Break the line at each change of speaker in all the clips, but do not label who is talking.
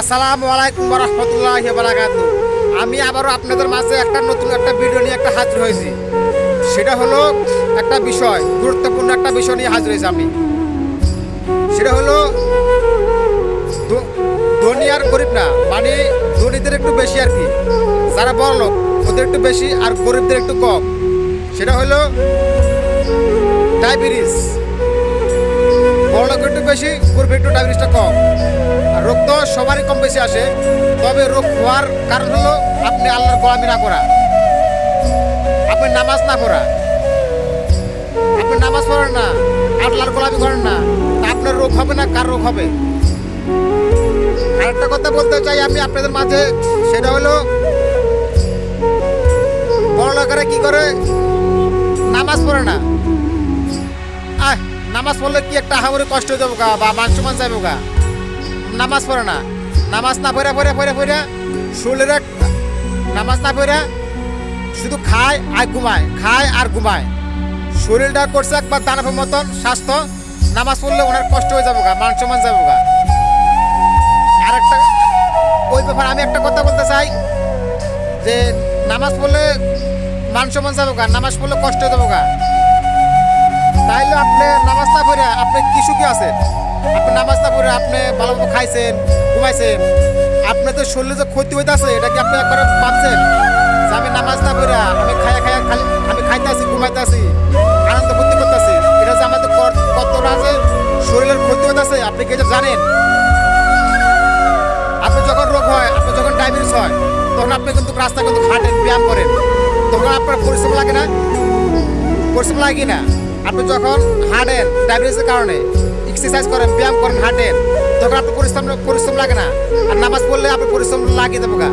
আসসালামু আলাইকুম রহমতুল্লাহ বারাকাত আমি আবারও আপনাদের মাঝে একটা নতুন একটা ভিডিও নিয়ে একটা হাজির হয়েছি। সেটা হলো একটা বিষয়, গুরুত্বপূর্ণ একটা বিষয় নিয়ে হাজির হয়েছি আমি। সেটা হলো ধনী আর গরিব না মানে ধনীদের একটু বেশি আর কি। যারা বড় লোক, ওদের একটু বেশি আর গরিবদের একটু কম। সেটা হলো ডায়াবেটিস। বড় একটু বেশি গরিব একটু ডায়াবেটিসটা কম। আর রোগ তো সবারই কম বেশি আসে। তবে রোগ হওয়ার কারণ হলো আপনি আল্লাহর গোলামি না করা। আপনি নামাজ না পড়া। আপনি নামাজ পড়েন না, আল্লাহর গোলামি করেন না। আপনার রোগ হবে না, কার রোগ হবে? আরেকটা কথা বলতে চাই আমি আপনাদের মাঝে, সেটা হলো বড় লোকেরা কি করে? নামাজ পড়ে না। নামাজ পড়লে কি একটা হামরে কষ্ট হয়ে যাব গা? বা সমান যাব গা? নামাজ পড়ে না। নামাজ না পড়ে পড়ে পড়ে পড়ে শরীরে নামাজ না পড়ে, শুধু খায় আর ঘুমায়, খায় আর ঘুমায়। শরীরটা করছে একবার দানবের মতন স্বাস্থ্য। নামাজ পড়লে ওনার কষ্ট হয়ে যাব গা, মান সমান যাব গা। আর একটা ওই ব্যাপারে আমি একটা কথা বলতে চাই, যে নামাজ পড়লে মান সমান যাব গা, নামাজ পড়লে কষ্ট হয়ে যাব গা। তাইলে আপনি নামাজ না পড়ে আপনি কি সুখী আছেন? আপনি নামাজ না পড়ে আপনি ভালোভাবে খাইছেন, ঘুমাইছেন। আপনার তো শরীরে যে ক্ষতি হইতেছে, এটা কি আপনি একবার ভাবছেন? যে আমি নামাজ না পড়ে আমি খাইয়া খাইয়া খালি আমি খাইতে আছি ঘুমাইতে আছি আনন্দ ফুর্তি করতেছি, এটা যে আমাদের কত- কতটা যে শরীরের ক্ষতি হইতেছে, আপনি কি জানেন? আপনি যখন রোগ হয়, আপনি যখন ডায়াবেটিস হয়, তখন আপনি কিন্তু রাস্তা কিন্তু হাঁটেন ব্যায়াম করেন। তখন আপনার পরিশ্রম লাগে না? পরিশ্রম লাগে না? আপনি যখন হাঁটেন ডায়াবেটিসের কারণে এক্সারসাইজ করেন, ব্যায়াম করেন হাঁটেন তখন আপনার পরিশ্রম পরিশ্রম লাগে না। আর নামাজ পড়লে আপনার পরিশ্রম লাগিয়ে দেবো গা।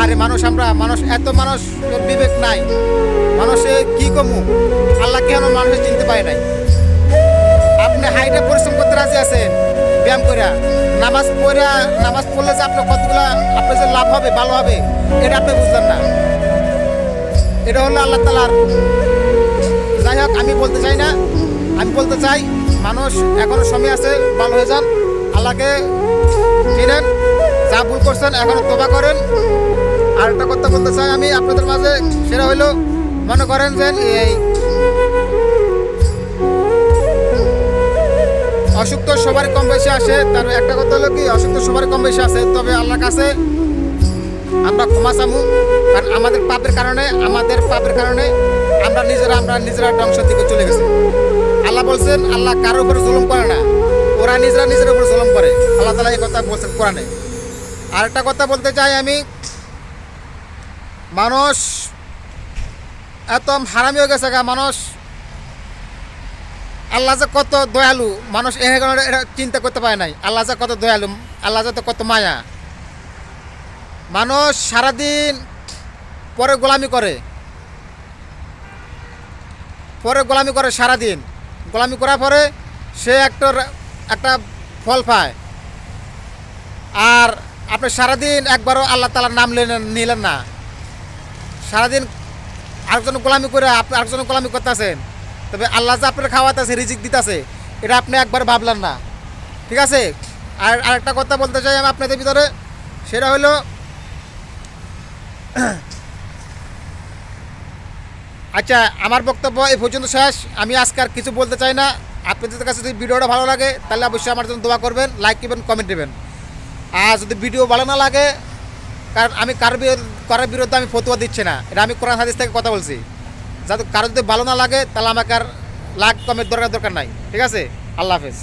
আরে মানুষ, আমরা মানুষ, এত মানুষ বিবেক নাই। মানুষে কি কমু? আল্লাহ কেন মানুষ চিনতে পারে নাই? আপনি হাইটে পরিশ্রম করতে রাজি আছেন? ব্যায়াম করে নামাজ পড়ে, নামাজ পড়লে যে আপনার কতগুলা, আপনার যে লাভ হবে, ভালো হবে, এটা আপনি বুঝলেন না। এটা হলো আল্লাহ তালার আমি বলতে চাই, মানুষ এখনও সময় আছে, ভালো হয়ে যান। আল্লাহকে চিনেন, যা ভুল করছেন এখনও তোবা করেন। আর একটা কথা বলতে চাই আমি আপনাদের মাঝে, সেটা হইল, মনে করেন যে এই অসুখ তো সবারই কম বেশি আসে, তার একটা কথা হলো কি, অসুখ তো সবারই কম বেশি আসে, তবে আল্লাহর কাছে আমরা ক্ষমা চামু কারণ আমাদের পাপের কারণে, আমাদের পাপের কারণে আমরা নিজেরা আমরা নিজেরা ধ্বংসের দিকে চলে গেছি। আল্লাহ বলছেন, আল্লাহ কারোর উপরে জুলুম করে না। ওরা নিজেরা নিজের উপর জুলুম করে। আল্লাহ তালা এই কথা বলছেন কোরআনে। আর একটা কথা বলতে চাই আমি। মানুষ এত হারামি হয়ে গেছে গা, মানুষ। আল্লাহ যে কত দয়ালু, মানুষ এখানে এটা চিন্তা করতে পারে নাই। আল্লাহ যে কত দয়ালু, আল্লাহ যে তো কত মায়া। মানুষ সারাদিন পরে গোলামি করে। পরে গোলামি করে সারাদিন। গোলামি করার পরে সে একটা একটা ফল পায়। আর আপনি সারাদিন একবারও আল্লাহ তালার নাম নিলেন না। সারাদিন আরেকজন গোলামি করে আপনি আরেকজন গোলামি করতেছেন। তবে আল্লাহ যে আপনার খাওয়াতেছে রিজিক দিতেছে, এটা আপনি একবার ভাবলেন না। ঠিক আছে? আর আরেকটা কথা বলতে চাই আমি আপনাদের ভিতরে, সেটা হলো আচ্ছা আমার বক্তব্য এই পর্যন্ত শেষ। আমি আজকে আর কিছু বলতে চাই না। আপনাদের কাছে যদি ভিডিওটা ভালো লাগে, তাহলে অবশ্যই আমার জন্য দোয়া করবেন লাইক দিবেন কমেন্ট দেবেন। আর যদি ভিডিও ভালো না লাগে, কারণ আমি কার কারোর বিরুদ্ধে আমি ফতুয়া দিচ্ছি না। এটা আমি কোরআন হাদিস থেকে কথা বলছি। যাতে কারও যদি ভালো না লাগে, তাহলে আমাকে আর লাইক কমেন্ট দরকার দরকার নাই। ঠিক আছে? আল্লাহ হাফেজ।